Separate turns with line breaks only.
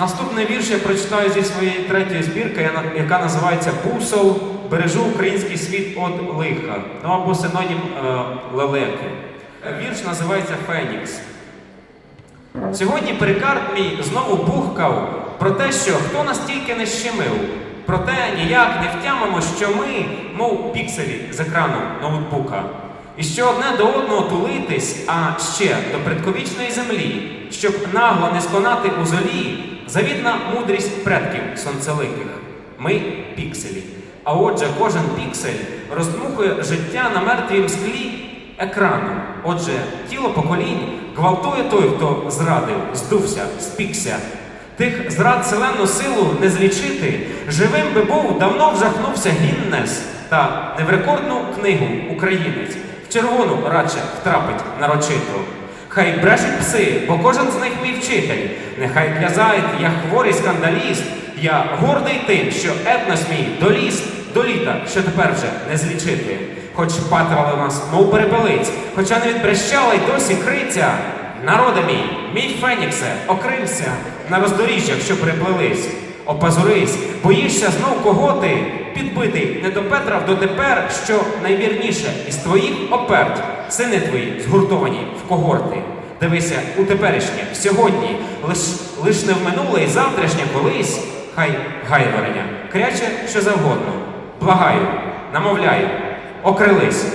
Наступний вірш я прочитаю зі своєї третьої збірки, яка називається Бусол Бережу український світ від лиха. Ну або синонім е, лелеки. Вірш називається Фенікс. Сьогодні перекар мій знову бухкав про те, що хто нас тільки не щемив. Проте ніяк не втямимо, що ми, мов пікселі з екрану ноутбука. І що одне до одного тулитись, а ще до предковічної землі, щоб нагло не сконати у золі, завідна мудрість предків сонцеликих. Ми пікселі. А отже, кожен піксель роздмухує життя на мертвім склі екрану. Отже, тіло поколінь гвалтує той, хто зрадив, здувся, спікся. Тих зрад селену силу не злічити, живим би був, давно вжахнувся Гіннес, та не в рекордну книгу українець, в червону радше втрапить нарочито. Хай брешуть пси, бо кожен з них мій вчитель. Нехай клязають, я хворий скандаліст, я гордий тим, що етнос мій доліз до літа, що тепер вже не злічити. Хоч патрали нас, мов перепелиць, хоча не відбрещала й досі криця. Народи мій, мій Феніксе, окрився на роздоріжжях, що приплелись. Опазурись, боїшся знов кого ти, підбитий. Не до Петра дотепер, що найвірніше із твоїх оперть, сини твої згуртовані в когорти. Дивися у теперішнє, в сьогодні, лиш, лиш не в минуле і завтрашнє колись, хай гайвореня, кряче що завгодно. Благаю, намовляю, окрились.